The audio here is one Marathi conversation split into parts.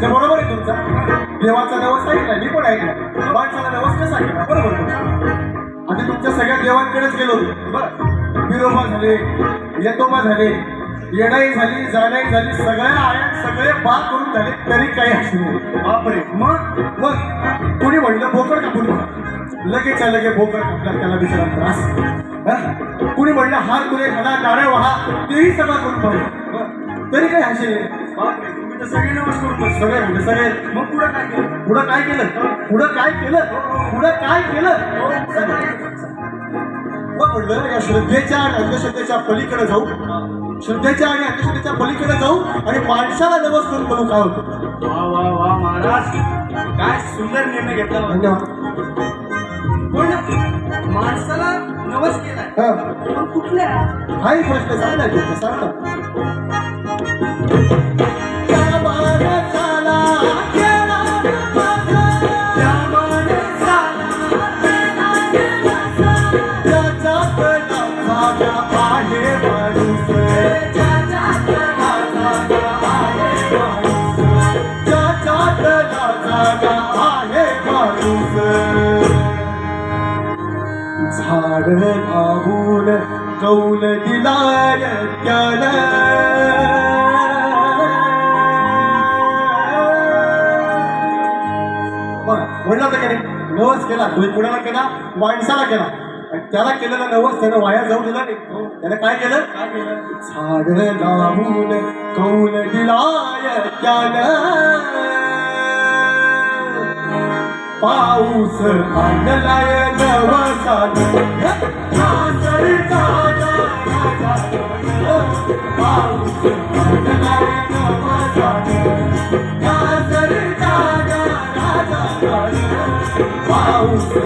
केला बरोबर आहे तुमचा. देवाचा नवस ऐकला मी पण ऐकला माणसाला नवस कसा ऐकला बरोबर तुमचं. आता तुमच्या सगळ्या देवांकडेच गेलो होतो बरं. विरोबा झाले येतोबा झाले येणाई झाली जाणाई झाली सगळ्या आया सगळे बाग करून झाले तरी काही हसू बापरे. मग मग कुणी म्हणलं भोकर कापून बघा. लगे भोकर कापला त्याला बिचारा त्रास. हा? कुणी म्हणलं हार तुरे घाला नारळ व्हा तेही सगळं करून पाहिजे तरी काही हसे बापरे. तुम्ही तर सगळे सगळे म्हणजे सगळे. मग पुढं काय केलं? पुढं काय केलं? पुढं काय केलं? पुढं काय केलं? केलं? मग म्हणलं या श्रद्धेच्या आणि अंधश्रद्धेच्या पलीकडे जाऊ. श्रद्धेच्या आणि अंधश्रद्धेच्या पलीकडे जाऊ आणि माणसाला नवस करून बघू काय होतं? वा वा वा महाराज. काय सुंदर निर्णय घेतला. धन्यवाद. पण माणसाला नवस केलाय. हा. पण कुठल्या? हाही प्रश्न चांगला आहे तुमचा. सांग. झाड लावून कौल दिलाय त्यानं बघा म्हणलं तर नाही नवस केला तुम्ही कुणाला केला माणसाला केला त्याला केलेला नवस त्यानं वाया जाऊ दिला नाही. त्यानं काय केलं? काय केलं? झाड लावून कौल दिलाय त्यानं पाऊस आणलाय नवसानं. पाऊस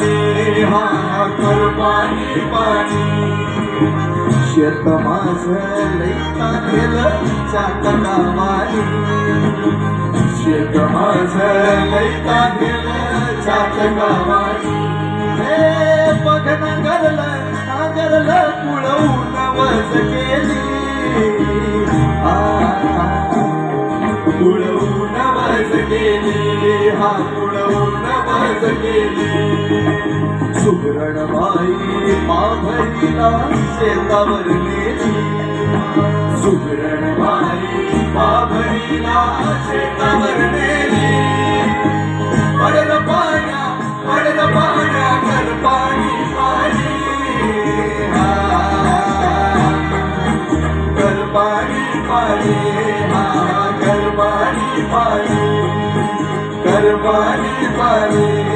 पाणी पाणी हा पाणी पाणी. शेत माझ लैता गेलं चाकता मारी शेत माझ लैता गेलं चाकता मारी हे बघ नांगरलं नांगरलं कुळवून वस केली. कुळवून वस केली. हा कुळवून वस केली. सुगरण बाई पाभरीला शेतावर नेली. सुगरण बाई पाभरीला शेतावर नेली. पडलं पाण्या पडलं पाण्या कर पाणी. पाणी. कर पाणी पाणी कर पाणी. पाणी हर पाणी पाणी.